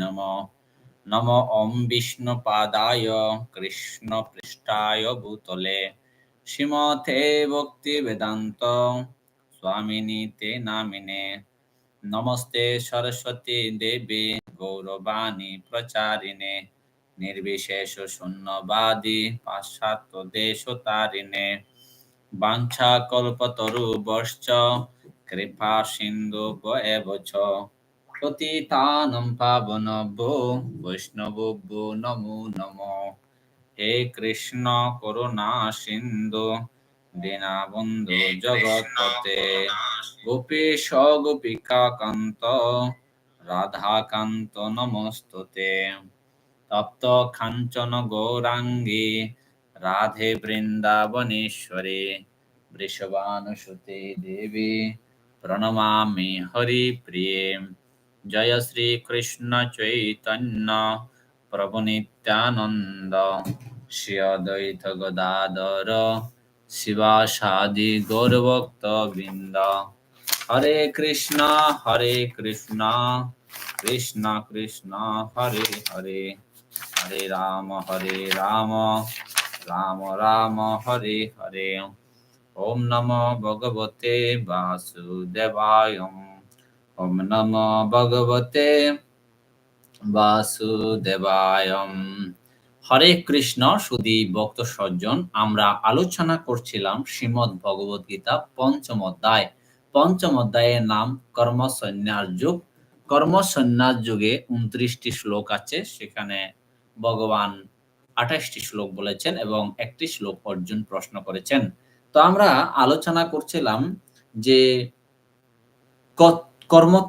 নম নম ওম বিষ্ণুপাদায় কৃষ্ণপৃষ্ঠায় ভূতলে শ্রীমতে ভক্তি বেদান্ত স্বামিনী তে নামিনে নমস্তে সরস্বতী দেবী গৌরবাণী প্রচারিণে নির্বিশেষ শূন্যবাদী পাশ্চাত্য দেশ তারিণে বাঞ্ছা কল্পতরুবশ্চ কৃপা সিন্ধু এব চ পতিতানং পাবনভ্যো বৈষ্ণবভ্যো নমো নমো হে কৃষ্ণ করুণা সিন্ধু দীনবন্ধু জগৎপতে গোপীশ গোপিকা কান্ত রাধাকান্ত নমস্তুতে তপ্ত কাঞ্চন গৌরাঙ্গী রাধে বৃন্দাবনেশ্বরী বৃষভানুসুতে দেবী প্রণমামি হরিপ্রিয়ে জয় শ্রীকৃষ্ণ চৈতন্য প্রভু নিত্যানন্দ শ্রী অদ্বৈত গদাধর শিবাসাদি গৌরভক্ত বৃন্দ হরে কৃষ্ণ হরে কৃষ্ণ কৃষ্ণ কৃষ্ণ হরে হরে হরে রাম হরে রাম রাম রাম হরে হরে ওম নমো ভগবতে বাসুদেবায় ওম নমো ভগবতে বাসুদেবায় হরে কৃষ্ণ সুদী ভক্ত সজ্জন, আমরা আলোচনা করছিলাম শ্রীমদ ভগবত গীতা পঞ্চম অধ্যায়। পঞ্চম অধ্যায়ের নাম কর্ম সন্ন্যাস যুগ। কর্ম সন্ন্যাস যুগে উনত্রিশটি শ্লোক আছে, সেখানে ভগবান আঠাশটি শ্লোক বলেছেন এবং একটি শ্লোক অর্জুন প্রশ্ন করেছেন। তো আমরা আলোচনা করছিলাম যে কর্ম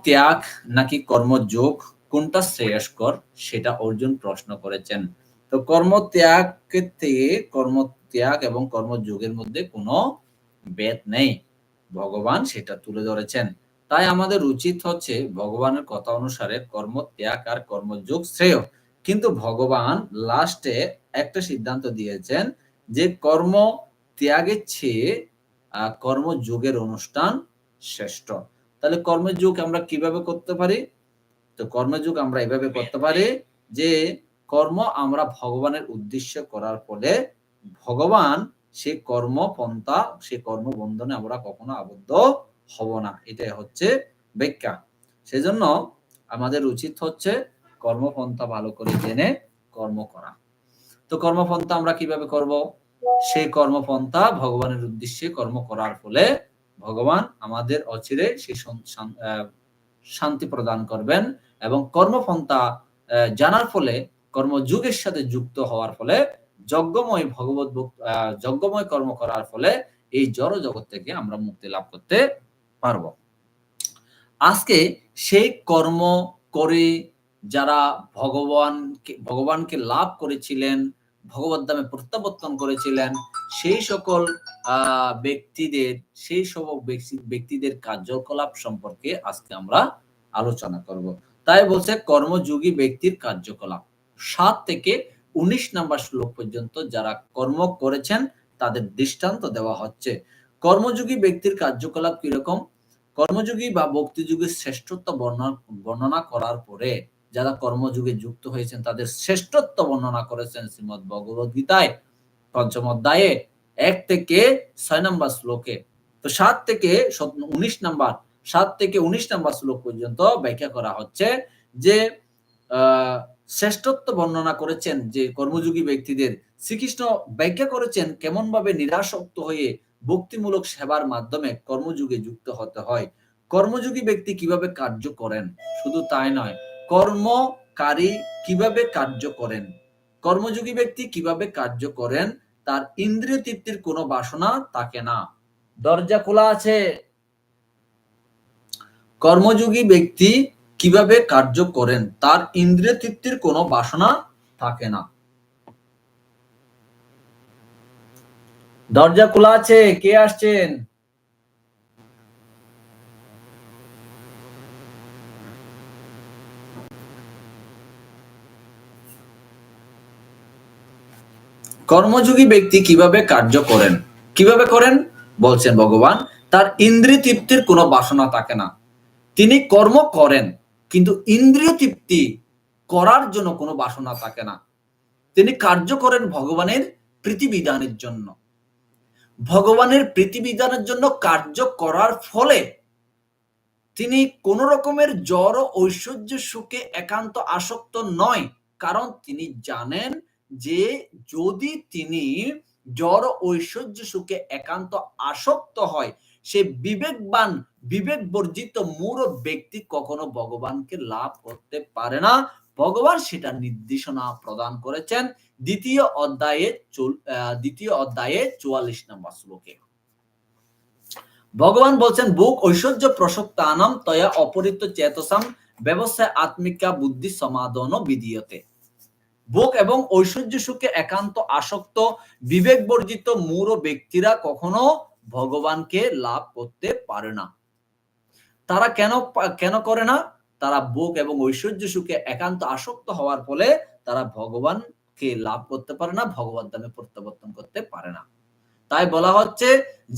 ত্যাগ নাকি কর্মযোগ কোনটা শ্রেয়স্কর সেটা অর্জুন প্রশ্ন করেছেন। তো কর্ম ত্যাগ থেকে কর্ম ত্যাগ এবং কর্মযোগের মধ্যে কোনো বেদ নেই। ভগবান সেটা তুলে ধরেছেন। তাই আমাদের উচিত হচ্ছে ভগবানের কথা অনুসারে কর্ম ত্যাগ আর কর্মযোগ শ্রেয়। কিন্তু ভগবান লাস্টে একটা সিদ্ধান্ত দিয়েছেন যে কর্ম ত্যাগের চেয়ে কর্মযোগের অনুষ্ঠান শ্রেষ্ঠ। তাহলে কর্মযোগ আমরা কীভাবে করতে পারি? তো কর্মযোগ আমরা এভাবে করতে পারি যে কর্ম আমরা ভগবানের উদ্দেশ্য করার ফলে ভগবান সে কর্মপন্থা, সে কর্ম বন্ধনে আমরা কখনো আবদ্ধ হব না। এটাই হচ্ছে ব্যাখ্যা। সেজন্য আমাদের উচিত হচ্ছে কর্মপন্থা ভালো করে জেনে কর্ম করা। তো কর্মপন্থা আমরা কীভাবে করব? সেই কর্মপন্থা ভগবানের উদ্দেশ্যে কর্ম করার ফলে ভগবান আমাদের অচিরে সেই শান্তি প্রদান করবেন এবং কর্মপন্থা জানার ফলে, কর্মযুগের সাথে যুক্ত হওয়ার ফলে, যজ্ঞময় ভগবত যজ্ঞময় কর্ম করার ফলে এই জড় জগৎ থেকে আমরা মুক্তি লাভ করতে পারব। আজকে সেই কর্ম করে যারা ভগবানকে ভগবানকে লাভ করেছিলেন ভগবত দামে প্রত্যাবর্তন করেছিলেন, সেই সকল ব্যক্তিদের, সেই সব ব্যক্তিদের কার্যকলাপ সম্পর্কে আজকে আমরা আলোচনা করব। তাই বলছে কর্মযোগী ব্যক্তির কার্যকলাপ। সাত থেকে উনিশ নাম্বার শ্লোক পর্যন্ত যারা কর্ম করেছেন, তাদের দৃষ্টান্ত দেওয়া হচ্ছে। কর্মযোগী ব্যক্তির কার্যকলাপ কীরকম? কর্মযোগী বা ভক্তিযুগের শ্রেষ্ঠত্ব বর্ণনা বর্ণনা করার পরে যারা কর্মযুগে যুক্ত হয়েছেন, তাদের শ্রেষ্ঠত্ব বর্ণনা করেছেন শ্রীমদ ভগবত গীতায়, পঞ্চম অধ্যায়ে, এক থেকে ছয় নম্বর শ্লোকে। তো সাত থেকে উনিশ নাম্বার, সাত থেকে উনিশ নাম্বার শ্লোক পর্যন্ত ব্যাখ্যা করা হচ্ছে যে শ্রেষ্ঠত্ব বর্ণনা করেছেন যে কর্মযোগী ব্যক্তিদের, শ্রীকৃষ্ণ ব্যাখ্যা করেছেন কেমন ভাবে নিরাসক্ত হয়ে ভক্তিমূলক সেবার মাধ্যমে কর্মযুগে যুক্ত হতে হয়। কর্মযোগী ব্যক্তি কীভাবে কার্য করেন? শুধু তাই নয় কর্মকারী কীভাবে কার্য করেন? কর্মযোগী ব্যক্তি কীভাবে কার্য করেন? তার ইন্দ্রিয় তৃপ্তির কোনো বাসনা থাকে না। দরজা খোলা আছে। কর্মযোগী ব্যক্তি কীভাবে কার্য করেন? তার ইন্দ্রিয় তৃপ্তির কোনো বাসনা থাকে না। দরজা খোলা আছে। কে আসছেন? কর্মযোগী ব্যক্তি কীভাবে কার্য করেন? কীভাবে করেন? বলছেন ভগবান, তার ইন্দ্রিয় তৃপ্তির কোনো বাসনা থাকে না। তিনি কর্ম করেন, কিন্তু ইন্দ্রিয় তৃপ্তি করার জন্য কোনো বাসনা থাকে না। তিনি কার্য করেন ভগবানের প্রীতিবিধানের জন্য। ভগবানের প্রীতিবিধানের জন্য কার্য করার ফলে তিনি কোন রকমের জ্বর ঐশ্বর্য সুখে একান্ত আসক্ত নয়, কারণ তিনি জানেন যে যদি তিনি জ্বর ঐশ্বর্য সুখে একান্ত আসক্ত হয়, সে বিবেকবান বিবেক বর্জিত মূর ব্যক্তি কখনো ভগবানকে লাভ করতে পারে না। ভগবান সেটা নির্দেশনা প্রদান করেছেন। দ্বিতীয় অধ্যায়ে দ্বিতীয় অধ্যায়ে চুয়াল্লিশ নম্বর শ্লোকে। ভগবান বলছেন বুক ঐশ্বর্য প্রসক্তানম তয়া অপরিত চেতসাম ব্যবসায় আত্মিকা বুদ্ধি সমাধান বিধিয়তে। ভোগ এবং ঐশ্বর্য সুখে একান্ত আসক্ত বিবেক বর্জিত মূর ব্যক্তিরা কখনো ভগবানকে লাভ করতে পারে না। তারা কেন কেন করে না? তারা ভোগ এবং ঐশ্বর্য সুখে একান্ত আসক্ত হওয়ার ফলে তারা ভগবানকে লাভ করতে পারে না ভগবত দামে প্রত্যাবর্তন করতে পারে না। তাই বলা হচ্ছে,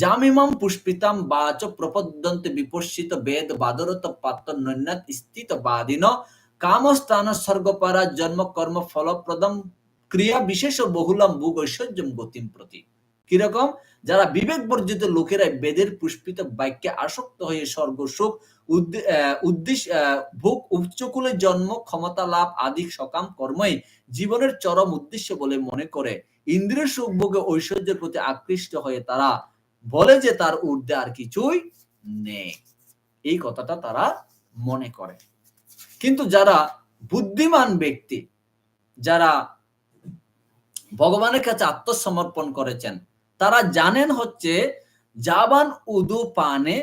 জামিমাম পুষ্পিতাম বাচ প্রপদ্যন্তে বিপর্ষিত বেদ বাদরত পাত্র নৈন্যাত স্থিত বাদিন স্বর্গপারা জন্ম কর্ম ফলপ্রদম ক্রিয়া বিশেষ বহুলম ভোগ ঐশ্বর্যম গতিম প্রতি। কীরকম? যারা বিবেক বর্জিত লোকেরা বেদের পুষ্পিত বাক্যে আসক্ত হয়ে স্বর্গ, সুখ উদ্দেশ্য ভোগ, উচ্চকুলে জন্ম, ক্ষমতা লাভ আদি সকাম কর্মই জীবনের চরম উদ্দেশ্য বলে মনে করে। ইন্দ্রিয় সুখ ভোগে ঐশ্বর্যের প্রতি আকৃষ্ট হয়ে তারা বলে যে তার ঊর্ধ্বে আর কিছুই নেই। এই কথাটা তারা মনে করে। কিন্তু যারা বুদ্ধিমান ব্যক্তি, যারা ভগবানের কাছে আত্মসমর্পণ করেছেন, তারা জানেন হচ্ছে জাবান উদু পানে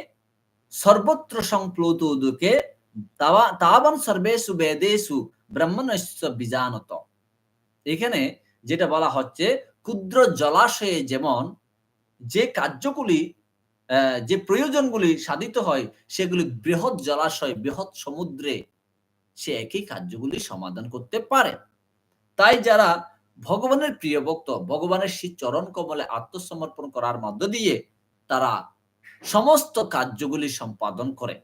সর্বত্র সংপ্লুত উদুকে তাবান সর্বেশু বেদেশু ব্রহ্মণস্য বিজানত। এখানে যেটা বলা হচ্ছে, ক্ষুদ্র জলাশয়ে যেমন যে কার্যগুলি যে প্রয়োজনগুলি সাধিত হয়, সেগুলি বৃহৎ জলাশয়, বৃহৎ সমুদ্রে সে একই কার্যগুলি সমাধান করতে পারে। তাই যারা ভগবানের প্রিয় ভক্ত, ভগবানের সেই চরণ কমলে আত্মসমর্পণ করার মধ্য দিয়ে তারা সমস্ত কার্যগুলি সম্পাদন করে।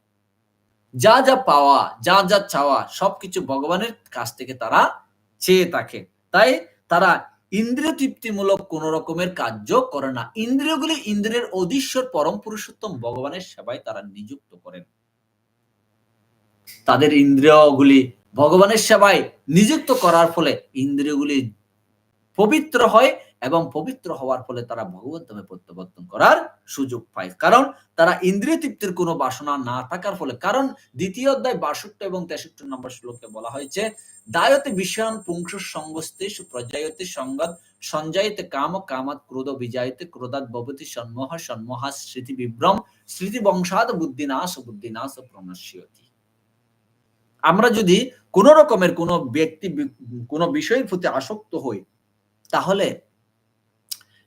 যা যা পাওয়া, যা যা চাওয়া, সবকিছু ভগবানের কাছ থেকে তারা চেয়ে থাকে। তাই তারা ইন্দ্রিয় তৃপ্তিমূলক কোন রকমের কার্য করে না। ইন্দ্রিয়গুলি ইন্দ্রিয়ের অধীশ্বর পরম পুরুষোত্তম ভগবানের সেবায় তারা নিযুক্ত করেন। তাদের ইন্দ্রিয়গুলি ভগবানের সেবায় নিযুক্ত করার ফলে ইন্দ্রিয়গুলি পবিত্র হয় এবং পবিত্র হওয়ার ফলে তারা ভগবত ধামে প্রত্যাবর্তন করার সুযোগ পায়। কারণ তারা ইন্দ্রিয় তৃপ্তির কোনো বাসনা না থাকার ফলে, কারণ দ্বিতীয় অধ্যায় বাষট্টি এবং তেষট্টি নম্বর শ্লোকে বলা হয়েছে, দায়তে বিষয়ান পুংস সঙ্গস্তেষু প্রজায়তে সঙ্গত সঞ্জায়তে কাম কামাত ক্রোধ বিজায়তে ক্রোধাত ভবতি সন্মোহ সন্মোহা স্মৃতি বিভ্রম স্মৃতি বংশাদ বুদ্ধিনাশ বুদ্ধিনাশ প্রণশ্যতি। আমরা যদি কোন রকমের কোন ব্যক্তি, কোন বিষয়ের প্রতি আসক্ত হই, তাহলে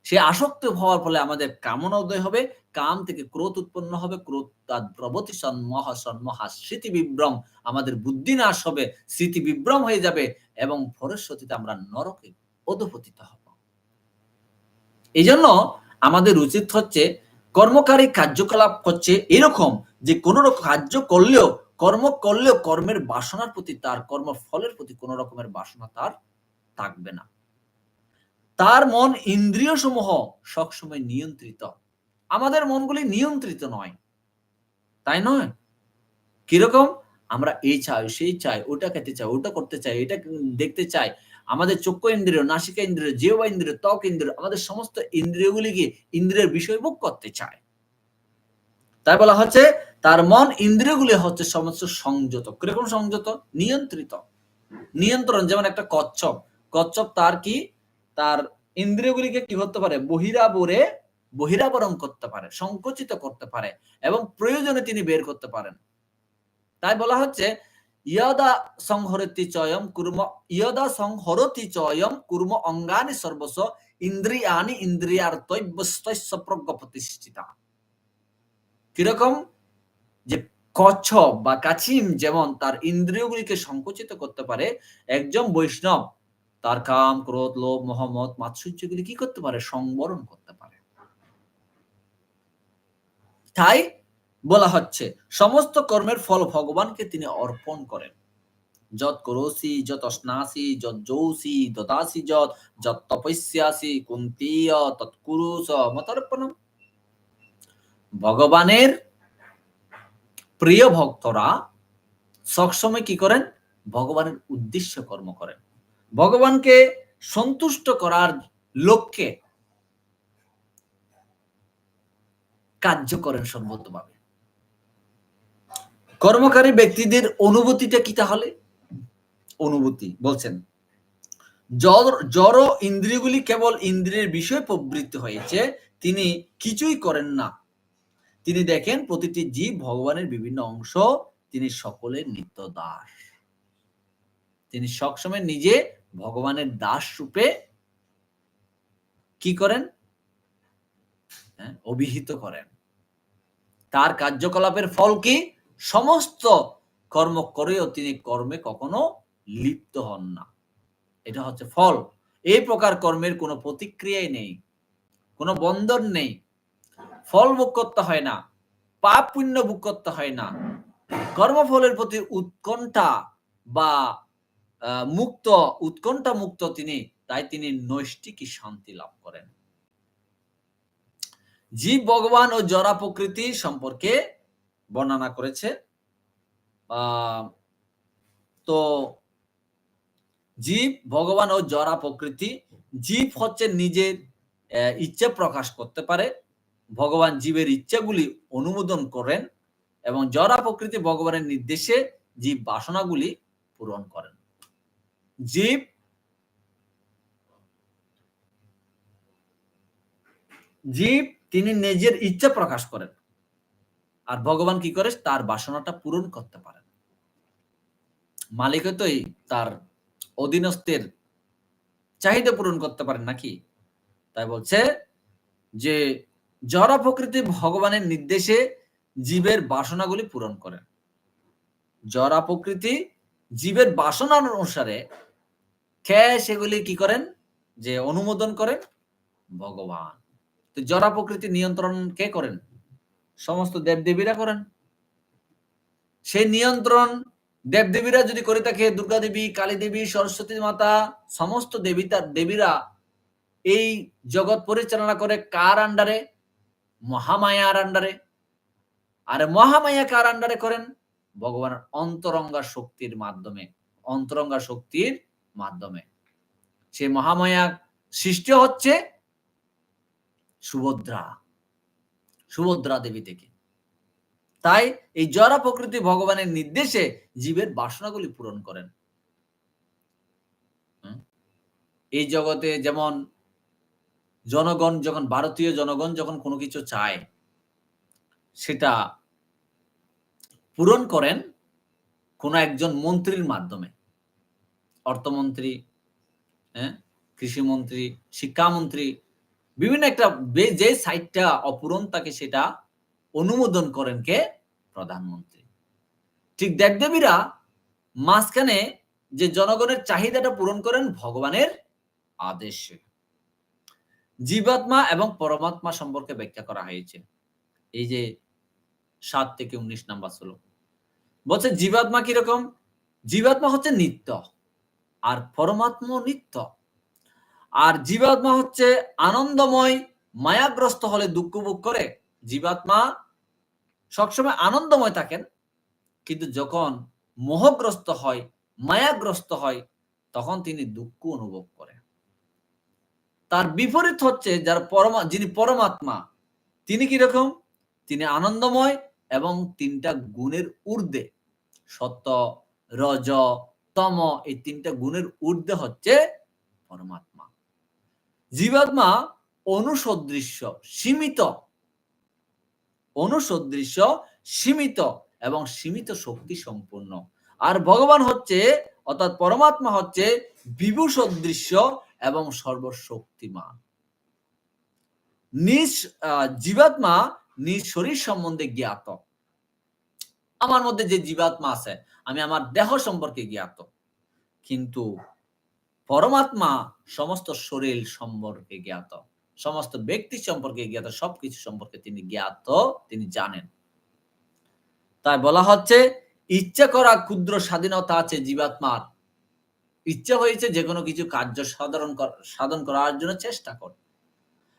সে আসক্ত হওয়ার ফলে আমাদের কামনা উদয় হবে, কাম থেকে ক্রোধ উৎপন্ন হবে, ক্রোধ তার প্রবতি সন্মহ স্মৃতি বিভ্রম আমাদের বুদ্ধি নাশ হবে, স্মৃতি বিভ্রম হয়ে যাবে এবং ফরস্বতীতে আমরা নরকে অধপতিত হব। এই জন্য আমাদের উচিত হচ্ছে কর্মকারী কার্যকলাপ হচ্ছে এরকম যে কোন কার্য করলেও কর্ম করলেও কর্মের বাসনার প্রতি তার কর্ম ফলের প্রতি কোন রকমের বাসনা তার থাকবে না। তার মন ইন্দ্রিয় সমূহ সবসময় নিয়ন্ত্রিত। আমাদের মনগুলি নিয়ন্ত্রিত নয়। তাই নয়? কীরকম? আমরা এই চাই, সেই চাই, ওটা খেতে চাই, ওটা করতে চাই, এটা দেখতে চাই। আমাদের চক্ষু ইন্দ্রিয়, নাসিকা ইন্দ্রিয় জিহ্বা ইন্দ্রিয়, ত্বক ইন্দ্রিয়, আমাদের সমস্ত ইন্দ্রিয়গুলিকে ইন্দ্রিয়ের বিষয় ভোগ করতে চায়। তাই বলা হচ্ছে, তার মন ইন্দ্রিয়গুলি হচ্ছে সমস্ত সংযত। কীরকম সংযত? নিয়ন্ত্রিত। নিয়ন্ত্রণ, যেমন একটা কচ্ছপ। কচ্ছপ তার কি? তার ইন্দ্রিয়গুলিকে কি করতে পারে? বহিরাবরে, বহিরাবরণ করতে পারে, সংকুচিত করতে পারে, এবং প্রয়োজনে তিনি বের করতে পারেন। তাই বলা হচ্ছে, ইয়দা সংহরতি চয়ম কুর্ম, ইয়দা সংহরতি চয়ম কুর্ম অঙ্গানি সর্বস্ব ইন্দ্রিয়ানি ইন্দ্রিয়ার্থব্যস্ত প্রজ্ঞ প্রতিষ্ঠিতা। কীরকম? যে কচ্ছপ বা কাছিম যেমন তার ইন্দ্রিয়গুলিকে সংকুচিত করতে পারে, একজন বৈষ্ণব তার কাম, ক্রোধ, লোভ, মহম্মদ, মাৎসর্যগুলি কি করতে পারে? সংবরণ করতে পারে। তাই বলা হচ্ছে, সমস্ত কর্মের ফল ভগবানকে তিনি অর্পণ করেন। যত করোসি যত অশ্নাসি যত যৌসি দদাসি যত যত তপস্যাসি, কুন্তীয় তৎকুরুষ মতর্পণম। ভগবানের প্রিয় ভক্তরা সবসময় কি করেন? ভগবানের উদ্দেশ্য কর্ম করেন। ভগবানকে সন্তুষ্ট করার লক্ষ্যে কার্য করেন সর্বতভাবে কর্মকারী ব্যক্তিদের অনুভূতিটা কি তাহলে? অনুভূতি বলছেন জড় ইন্দ্রিয়গুলি কেবল ইন্দ্রিয়ের বিষয়ে প্রবৃত্তি হয়েছে, তিনি কিছুই করেন না। তিনি দেখেন প্রতিটি জীব ভগবানের বিভিন্ন অংশ তিনি সকলের নিত্য দাস তিনি সবসময় নিজে ভগবানের দাস রূপে কি করেন? হ্যাঁ, অভিহিত করেন। তার কার্যকলাপের ফল কি? সমস্ত কর্ম করেও তিনি কর্মে কখনো লিপ্ত হন না। এটা হচ্ছে ফল। এই প্রকার কর্মের কোনো প্রতিক্রিয়াই নেই কোনো বন্ধন নেই। ফল ভোগ করতে হয় না, পাপ পুণ্য ভোগ করতে হয় না। কর্মফলের প্রতি উৎকণ্ঠা বা মুক্ত, উৎকণ্ঠা মুক্ত তিনি, তাই তিনি নৈষ্টিকী শান্তি লাভ করেন। জীব, ভগবান ও জরা প্রকৃতি সম্পর্কে বর্ণনা করেছে। তো জীব, ভগবান ও জরা প্রকৃতি, জীব হচ্ছে নিজের ইচ্ছে প্রকাশ করতে পারে। ভগবান জীবের ইচ্ছাগুলি অনুমোদন করেন এবং জরা প্রকৃতি ভগবানের নির্দেশে জীব বাসনাগুলি পূরণ করেন। জীব জীব তিনি নিজের ইচ্ছা প্রকাশ করেন আর ভগবান কি করে? তার বাসনাটা পূরণ করতে পারেন। মালিক তোই তার অধীনস্থের চাহিদা পূরণ করতে পারেন নাকি? তাই বলছে যে জড় প্রকৃতি ভগবানের নির্দেশে জীবের বাসনাগুলি পূরণ করেন। জড়া প্রকৃতি জীবের বাসনা অনুসারে খেয়ে সেগুলি কি করেন? যে অনুমোদন করেন, ভগবান। তো জড়া প্রকৃতি নিয়ন্ত্রণ কে করেন? সমস্ত দেবদেবীরা করেন। সেই নিয়ন্ত্রণ দেবদেবীরা যদি করে থাকে দুর্গা দেবী কালী দেবী সরস্বতী মাতা, সমস্ত দেবী দেবীরা এই জগৎ পরিচালনা করে কার আন্ডারে? মহামায়ার আন্ডারে, আর মহামায়া কার আন্ডারে করেন ভগবানের অন্তরঙ্গা শক্তির মাধ্যমে, অন্তরঙ্গা শক্তির মাধ্যমে। সে মহামায়া সৃষ্টি হচ্ছে সুভদ্রা সুভদ্রা দেবী থেকে। তাই এই জরা প্রকৃতি ভগবানের নির্দেশে জীবের বাসনাগুলি পূরণ করেন। এই জগতে যেমন জনগণ যখন, ভারতীয় জনগণ যখন কোনো কিছু চায়, সেটা পূরণ করেন কোনো একজন মন্ত্রীর মাধ্যমে। অর্থমন্ত্রী হ্যাঁ কৃষিমন্ত্রী, শিক্ষামন্ত্রী, বিভিন্ন একটা যে সাইটটা অপূরণ তাকে সেটা অনুমোদন করেন কে? প্রধানমন্ত্রী। ঠিক দেবদেবীরা মাঝখানে যে জনগণের চাহিদাটা পূরণ করেন ভগবানের আদেশে। জীবাত্মা এবং পরমাত্মা সম্পর্কে ব্যাখ্যা করা হয়েছে। এই যে সাত থেকে উনিশ নাম্বার শ্লোক। বলছে, জীবাত্মা কীরকম? জীবাত্মা হচ্ছে নিত্য আর পরমাত্মা নিত্য। আর জীবাত্মা হচ্ছে আনন্দময়, মায়াগ্রস্ত হলে দুঃখ ভোগ করে। জীবাত্মা সবসময় আনন্দময় থাকেন, কিন্তু যখন মোহগ্রস্ত হয়, মায়াগ্রস্ত হয়, তখন তিনি দুঃখ অনুভব করে তার বিপরীত হচ্ছে যার পরমা, যিনি পরমাত্মা, তিনি কীরকম তিনি আনন্দময় এবং তিনটা গুণের ঊর্ধ্বে। সত্য, রজ, তম, এই তিনটা গুণের ঊর্ধ্বে হচ্ছে পরমাত্মা। জীবাত্মা অনুসদৃশ্য, সীমিত। অনুসদৃশ্য, সীমিত এবং সীমিত শক্তি সম্পূর্ণ। আর ভগবান হচ্ছে, অর্থাৎ পরমাত্মা হচ্ছে বিভু সদৃশ্য এবং সর্বশক্তিমান। নিজ জীবাত্মা নিজ শরীর সম্বন্ধে জ্ঞাত। আমার মধ্যে যে জীবাত্মা আছে, আমি আমার দেহ সম্পর্কে জ্ঞাত। কিন্তু পরমাত্মা সমস্ত শরীর সম্পর্কে জ্ঞাত। সমস্ত ব্যক্তি সম্পর্কে জ্ঞাত, সবকিছু সম্পর্কে তিনি জ্ঞাত, তিনি জানেন। তাই বলা হচ্ছে, ইচ্ছা করা ক্ষুদ্র স্বাধীনতা আছে জীবাত্মার। ইচ্ছা হয়েছে যে কোনো কিছু কার্য সাধারণ সাধন করার জন্য চেষ্টা কর।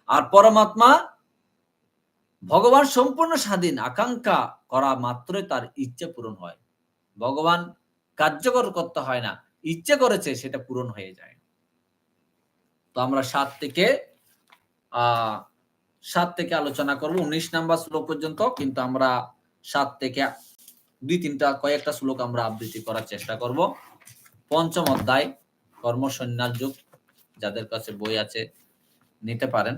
আর পরমাত্মা ভগবান সম্পূর্ণ স্বাধীন, আকাঙ্ক্ষা করা মাত্রই তার ইচ্ছে পূরণ হয়। ভগবান কার্যকর করতে হয় না, ইচ্ছে করেছে সেটা পূরণ হয়ে যায়। তো আমরা সাত থেকে আহ সাত থেকে আলোচনা করব, উনিশ নাম্বার শ্লোক পর্যন্ত, কিন্তু আমরা সাত থেকে দুই, তিনটা, কয়েকটা শ্লোক আমরা আবৃত্তি করার চেষ্টা করব। পঞ্চম অধ্যায় কর্ম সন্ন্যাস যুগ, যাদের কাছে বই আছে, নিতে পারেন।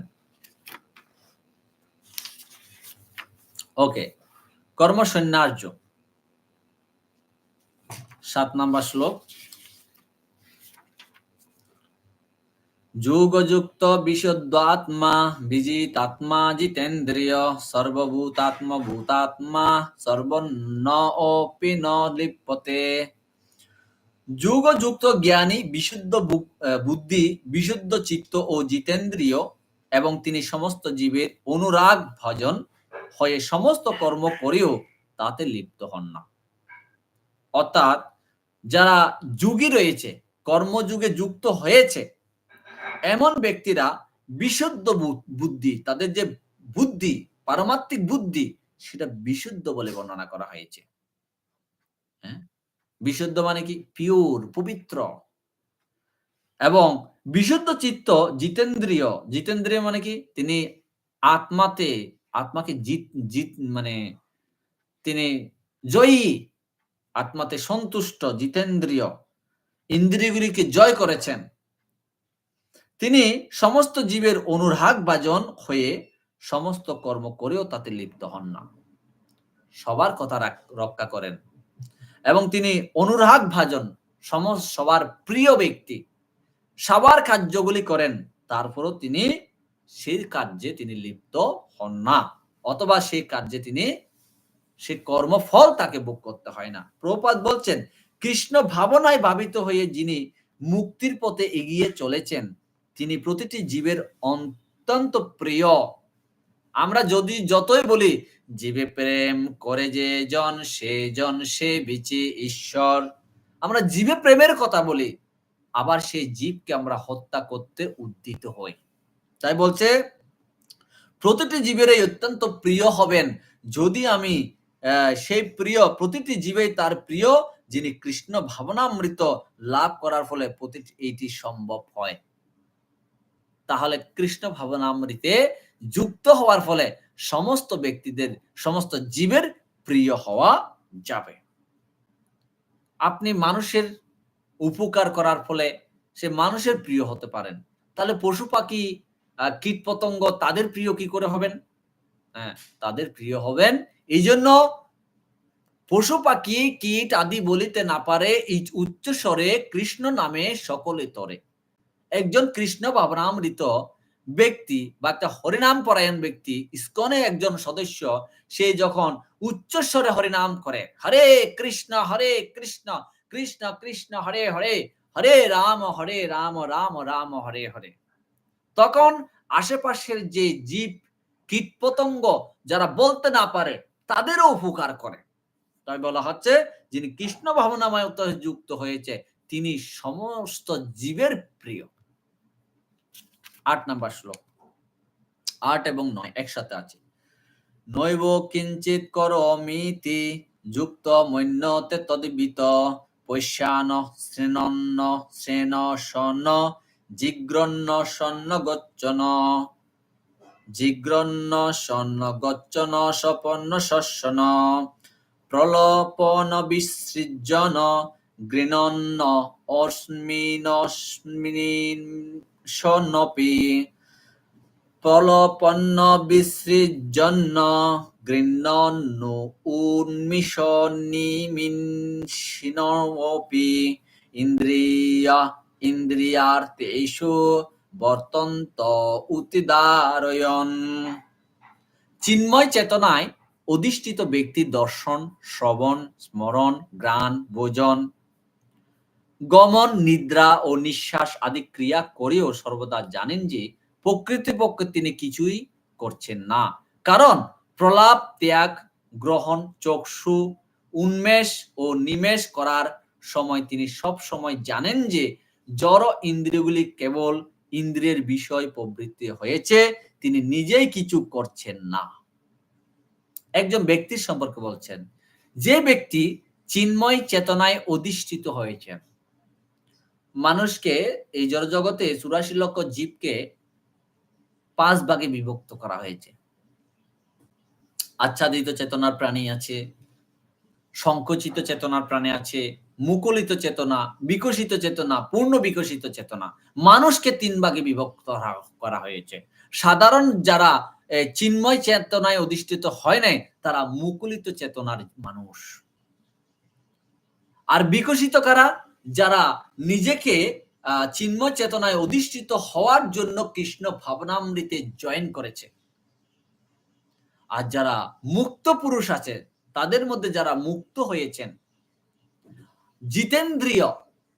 ওকে কর্ম সন্ন্যাস যুগ। সাত নাম্বার শ্লোক। যুগযুক্ত বিজিত আত্মা জিতেন্দ্রিয়, সর্বভূতাত্ম, ভূতাত্মা সর্বন্ন অপি ন লিপ্যতে। যুগযুক্ত জ্ঞানী, বিশুদ্ধ বুদ্ধি, বিশুদ্ধ চিত্ত ও জিতেন্দ্রিয় এবং তিনি সমস্ত জীবের অনুরাগ ভজন হয়ে সমস্ত কর্ম করেও তাতে লিপ্ত হন না। অর্থাৎ যারা যুগী রয়েছে, কর্মযুগে যুক্ত হয়েছে, এমন ব্যক্তিরা বিশুদ্ধ বুদ্ধি, তাদের যে বুদ্ধি, পারমাত্মিক বুদ্ধি, সেটা বিশুদ্ধ বলে বর্ণনা করা হয়েছে। হ্যাঁ? বিশুদ্ধ মানে কি? পিওর পবিত্র। এবং বিশুদ্ধ চিত্ত জিতেন্দ্রীয়। জিতেন্দ্রীয় মানে কি? তিনি আত্মাতে, আত্মাকে জিত জিত মানে তিনি জয়ী, আত্মাতে সন্তুষ্ট, জিতেন্দ্রীয়। ইন্দ্রিয়গুলিকে জয় করেছেন। তিনি সমস্ত জীবের অনুরাগ বাজন হয়ে সমস্ত কর্ম করেও তাতে লিপ্ত হন না। সবার কথা রক্ষা করেন। এবং তিনি অনুরাগ ভাজন সমস্ত সবার প্রিয় ব্যক্তি। সবার কার্যগুলি করেন, তারপরও তিনি সেই কার্যে তিনি লিপ্ত হন না, অথবা সেই কার্যে তিনি সে কর্মফল তাকে ভোগ করতে হয় না। প্রপাত বলছেন, কৃষ্ণ ভাবনায় ভাবিত হয়ে যিনি মুক্তির পথে এগিয়ে চলেছেন, তিনি প্রতিটি জীবের অত্যন্ত প্রিয়। আমরা যদি যতই বলি জীবে প্রেম করে যে জন, সে জন সে বিচে ঈশ্বর। আমরা জীবে প্রেমের কথা বলি, আবার সেই জীবকে আমরা হত্যা করতে উদ্দিত হই। তাই বলছে, প্রতিটি জীবের এই অত্যন্ত প্রিয় হবেন। যদি আমি সেই প্রিয়, প্রতিটি জীবেই তার প্রিয়, যিনি কৃষ্ণ ভাবনামৃত লাভ করার ফলে প্রতিটি, এইটি সম্ভব হয়। তাহলে কৃষ্ণ ভাবনামৃতে যুক্ত হওয়ার ফলে সমস্ত ব্যক্তিদের, সমস্ত জীবের প্রিয় হওয়া যাবে। আপনি মানুষের উপকার করার ফলে সে মানুষের প্রিয় হতে পারেন। তাহলে পশু পাখি কীট পতঙ্গ তাদের প্রিয় কি করে হবেন? হ্যাঁ তাদের প্রিয় হবেন। এই জন্য পশু পাখি, কীট আদি বলিতে না পারে, এই উচ্চ স্বরে কৃষ্ণ নামে সকলে তরে। একজন কৃষ্ণ ভাবনামৃত ব্যক্তি বা একটা হরিনাম পরায়ণ ব্যক্তি ইস্কনে একজন সদস্য, সে যখন উচ্চস্বরে হরিনাম করে, হরে কৃষ্ণ হরে কৃষ্ণ কৃষ্ণ কৃষ্ণ, হরে হরে হরে রাম হরে রাম রাম রাম, হরে হরে। তখন আশেপাশের যে জীব কীট পতঙ্গ যারা বলতে না পারে, তাদেরও উপকার করে। তাই বলা হচ্ছে, যিনি কৃষ্ণ ভাবনাময় যুক্ত হয়েছে, তিনি সমস্ত জীবের প্রিয়। আট নাম্বার শ্লোক। আট এবং নয় একসাথে আছে। নৈব কিঞ্চিত করমিতি যুক্ত মন্যতে তদ্বিত পৈশ্যান শ্রেণন্ন শ্রেণ সন্ন জিগ্রন্ন সন্ন গচ্ছন। জিগ্রন্ন সন্ন গচ্ছন সপন্ন শস্যন প্রলপন বিসৃজন গৃণন্ন অস্মিনস্মিন শনপি। প্রলপন্ন বিসৃজন্ন গৃহ্ণন্নু উন্মিষনিমিনশিনপি ইন্দ্রিয়া, ইন্দ্রিয়ার্থেষু বর্তন্ত উতিদারয়ন। চিন্ময় চেতনায় অধিষ্ঠিত ব্যক্তি দর্শন, শ্রবণ, স্মরণ গ্রাণ ভোজন গমন, নিদ্রা ও নিঃশ্বাস আদি ক্রিয়া করেও সর্বদা জানেন যে প্রকৃতিপক্ষে তিনি কিছুই করছেন না। কারণ প্রলাপ, ত্যাগ, গ্রহণ, চক্ষু, উন্মেষ ও নিমেষ করার সময় তিনি সব সময় জানেন যে জড় ইন্দ্রিয়গুলি কেবল ইন্দ্রিয়ের বিষয় প্রবৃত্তি হয়েছে, তিনি নিজেই কিছু করছেন না। একজন ব্যক্তির সম্পর্কে বলছেন, যে ব্যক্তি চিন্ময় চেতনায় অধিষ্ঠিত হয়েছে মানুষকে এই জড়জগতে চুরাশি লক্ষ জীবকে পাঁচ ভাগে বিভক্ত করা হয়েছে। আচ্ছাদিত চেতনার প্রাণী আছে, সংকুচিত চেতনার প্রাণী আছে, মুকুলিত চেতনা, বিকশিত চেতনা, পূর্ণ বিকশিত চেতনা। মানুষকে তিন ভাগে বিভক্ত করা হয়েছে। সাধারণ যারা চিন্ময় চেতনায় অধিষ্ঠিত হয় নাই, তারা মুকুলিত চেতনার মানুষ। আর বিকশিত কারা? যারা নিজেকে চিন্ময় চেতনায় অধিষ্ঠিত হওয়ার জন্য কৃষ্ণ ভাবনামৃতে জয়েন করেছে। আর যারা মুক্ত পুরুষ আছে, তাদের মধ্যে যারা মুক্ত হয়েছেন, জিতেন্দ্রীয়,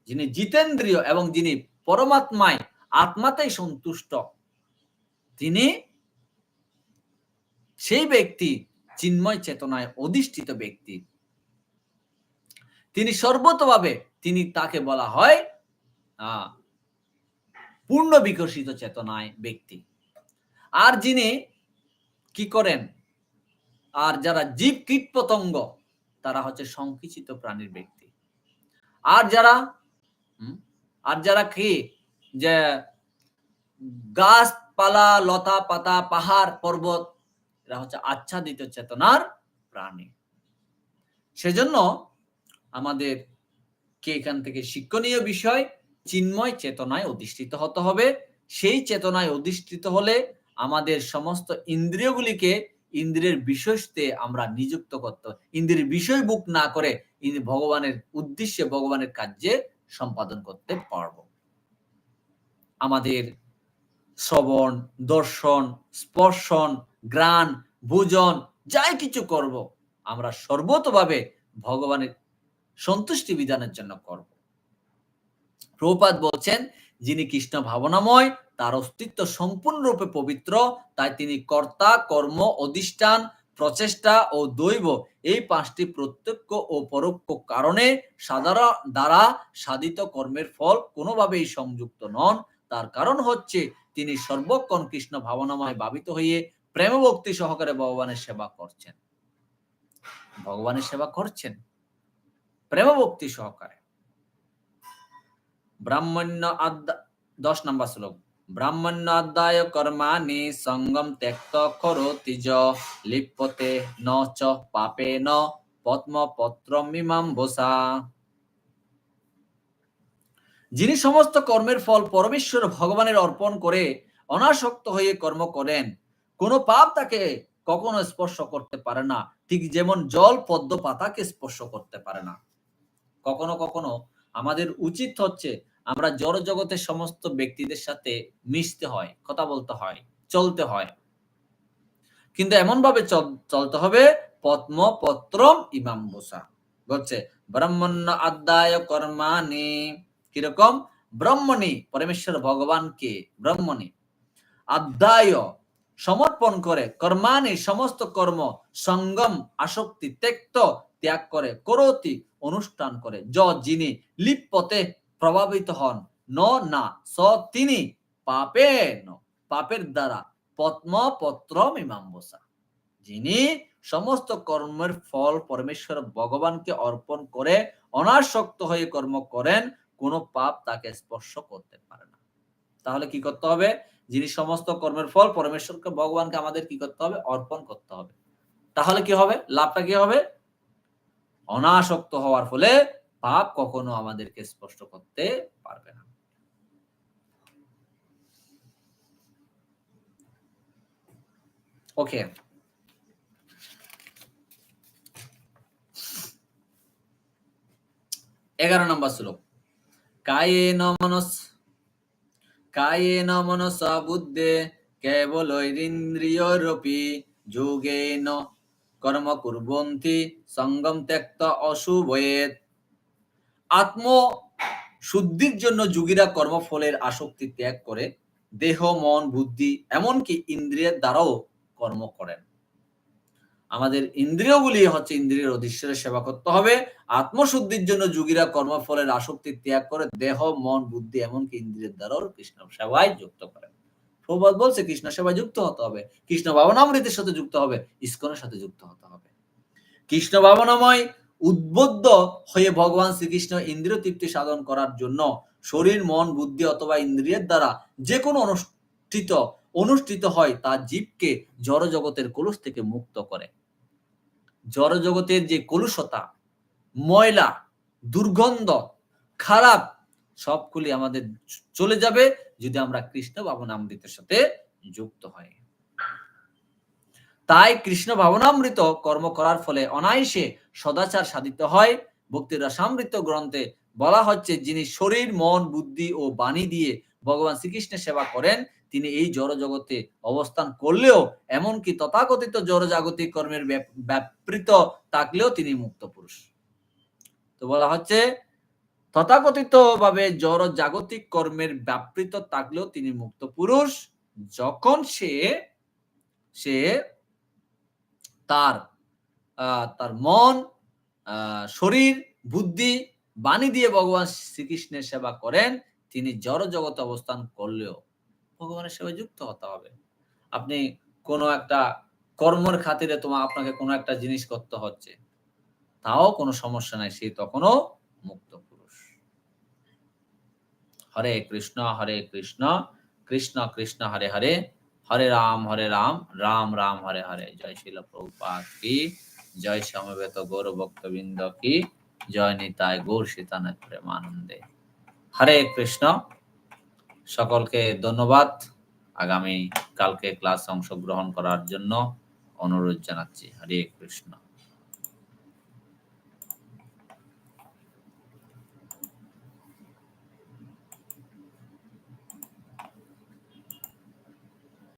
যিনি জিতেন্দ্রীয় এবং যিনি পরমাত্মায় আত্মাতেই সন্তুষ্ট, তিনি সেই ব্যক্তি চিন্ময় চেতনায় অধিষ্ঠিত ব্যক্তি। তিনি সর্বতভাবে, তিনি তাকে বলা হয় পূর্ণ বিকশিত চেতনায় ব্যক্তি। আর যিনি কি করেন? আর যারা জীব কীট পতঙ্গ, তারা হচ্ছে সংকিচিত প্রাণীর ব্যক্তি। আর যারা আর যারা কি? যে গাছপালা, লতা পাতা, পাহাড়, পর্বত, এরা হচ্ছে আচ্ছাদিত চেতনার প্রাণী। সেজন্য আমাদের কে এখান থেকে শিক্ষণীয় বিষয়? চিন্ময় চেতনায় অধিষ্ঠিত হতে হবে। সেই চেতনায় অধিষ্ঠিত হলে আমাদের সমস্ত ইন্দ্রিয়গুলিকে ইন্দ্রিয়ের বিষয়তে আমরা নিযুক্ত করতে ইন্দ্রিয়ের বিষয় বুক না করে ভগবানের উদ্দেশ্যে, ভগবানের কার্যে সম্পাদন করতে পারব। আমাদের শ্রবণ, দর্শন, স্পর্শন গ্রাণ ভোজন, যাই কিছু করব, আমরা সর্বতভাবে ভগবানের সন্তুষ্টি বিধানের জন্য করব। প্রভুপাত বলছেন, যিনি কৃষ্ণ ভাবনাময়, তার অস্তিত্ব সম্পূর্ণরূপে পবিত্র, তাই তিনি কর্তা, কর্ম, অধিষ্ঠান, প্রচেষ্টা ও দৈব এই পাঁচটি প্রত্যক্ষ ও পরোক্ষ কারণে সাধারণ দ্বারা সাধিত কর্মের ফল কোনোভাবেই সংযুক্ত নন। তার কারণ হচ্ছে, তিনি সর্বক্ষণ কৃষ্ণ ভাবনাময় ভাবিত হয়ে প্রেম ভক্তি সহকারে ভগবানের সেবা করছেন। ভগবানের সেবা করছেন? প্রেম ভক্তি সহকারে। ব্রাহ্মণ্য দশ নম্বর শ্লোক। ব্রাহ্মণ্য আদায় কর্মাণি সঙ্গম ত্যক্ত করোতি য লিপ্যতে ন চ পাপে ন পদ্ম পত্র মিমাম বসা যিনি সমস্ত কর্মের ফল পরমেশ্বর ভগবানের অর্পণ করে অনাসক্ত হয়ে কর্ম করেন, কোনো পাপ তাকে কখনো স্পর্শ করতে পারে না। ঠিক যেমন জল পদ্ম পাতাকে স্পর্শ করতে পারে না। কখনো কখনো আমাদের উচিত হচ্ছে আমরা জড় জগতের সমস্ত ব্যক্তিদের সাথে মিশতে হয়, কথা বলতে হয়, চলতে হয়। কিন্তু এমন ভাবে চলতে হবে পদ্ম পত্রম ইমাম বসা বলছে, ব্রহ্মণ্য আদায় কর্মানি কীরকম? ব্রহ্মণী, পরমেশ্বর ভগবানকে ব্রহ্মণী। আদায় সমর্পণ করে কর্মানি সমস্ত কর্ম, সঙ্গম, আসক্তি, ত্যক্ত ত্যাগ করে, করতি, অনুষ্ঠান করে। য যিনি লিপ্পতে প্রভাবিত হন, ন না, স তিনি পাপে ন পাপের দ্বারা পদ্ম পত্র মীমাম্বসা যিনি সমস্ত কর্মের ফল পরমেশ্বর ভগবানকে অর্পণ করে অনাসক্ত হয়ে কর্ম করেন, কোন পাপ তাকে স্পর্শ করতে পারে না। তাহলে কি করতে হবে? যিনি সমস্ত কর্মের ফল পরমেশ্বরকে, ভগবানকে আমাদের কি করতে হবে? অর্পণ করতে হবে। তাহলে কি হবে? লাভটা কি হবে? অনাসক্ত হওয়ার ফলে পাপ কখনো আমাদেরকে স্পষ্ট করতে পারবে না। ওকে এগারো নম্বর শ্লোক। কায়ে নমনস কায়ে নমনস মনস বুদ্ধে কেবল ইন্দ্রিয়রপি যোগেন কর্ম কুর্বন্তি সঙ্গম ত্যক্ত অশুভয়েত। আত্ম শুদ্ধির জন্য যুগীরা কর্মফলের আসক্তি ত্যাগ করে, দেহ, মন, বুদ্ধি, এমনকি ইন্দ্রিয়ের দ্বারাও কর্ম করেন। আমাদের ইন্দ্রিয়গুলি হচ্ছে ইন্দ্রিয়ের অধীশ্বরের সেবা করতে হবে। আত্মশুদ্ধির জন্য যুগীরা কর্মফলের আসক্তি ত্যাগ করে, দেহ, মন, বুদ্ধি, এমনকি ইন্দ্রিয়ের দ্বারাও কৃষ্ণ সেবায় যুক্ত করেন। প্রবাদ বলছে কৃষ্ণ সেবায় যুক্ত হতে হবে। কৃষ্ণ ভাবনামৃতের সাথে যুক্ত হবে, ইস্কনের সাথে যুক্ত হতে হবে। কৃষ্ণ ভাবনাময় উদ্বুদ্ধ হয়ে ভগবান শ্রীকৃষ্ণ ইন্দ্রিয় তৃপ্তি সাধন করার জন্য শরীর, মন, বুদ্ধি অথবা ইন্দ্রিয়ের দ্বারা যে কোনো অনুষ্ঠিত অনুষ্ঠিত হয় তা জীবকে জড় জগতের কলুষ থেকে মুক্ত করে। জড় জগতের যে কলুষতা, ময়লা, দুর্গন্ধ, খারাপ, সবগুলি আমাদের চলে যাবে। যদি আমরা কৃষ্ণ ভাবনামৃতের সাথে যুক্ত হই। তাই কৃষ্ণ ভাবনামৃত কর্ম করার ফলে অনায়াসে সদাচার সাধিত হয়। ভক্তির রসামৃত গ্রন্থে বলা হচ্ছে, যিনি শরীর, মন, বুদ্ধি ও বাণী দিয়ে ভগবান শ্রীকৃষ্ণের সেবা করেন, তিনি এই জড় জগতে অবস্থান করলেও এমনকি তথাকথিত জড় জাগতিক কর্মের ব্যাপ- ব্যাপৃত থাকলেও তিনি মুক্ত পুরুষ। তো বলা হচ্ছে তথাকথিত ভাবে জড় জাগতিক কর্মের ব্যাপৃত থাকলেও তিনি মুক্ত পুরুষ। যখন সে সে তার তার মন শরীর, বুদ্ধি, বাণী দিয়ে ভগবান শ্রীকৃষ্ণের সেবা করেন, তিনি জড় জগতে অবস্থান করলেও ভগবানের সেবায় যুক্ত হতে হবে। আপনি কোনো একটা কর্মের খাতিরে তোমার আপনাকে কোনো একটা জিনিস করতে হচ্ছে, তাও কোনো সমস্যা নাই, সে তখনও মুক্ত পুরুষ হরে কৃষ্ণ হরে কৃষ্ণ কৃষ্ণ কৃষ্ণ, হরে হরে হরে রাম হরে রাম রাম রাম, হরে হরে। জয় শিল প্রভুপাদ কি? জয় সমবেত গৌর ভক্তবৃন্দ কি? জয় নিতাই গৌর সীতানাথ প্রেমানন্দে। হরে কৃষ্ণ, সকলকে ধন্যবাদ। আগামী কালকে ক্লাস অংশগ্রহণ করার জন্য অনুরোধ জানাচ্ছি। হরে কৃষ্ণ।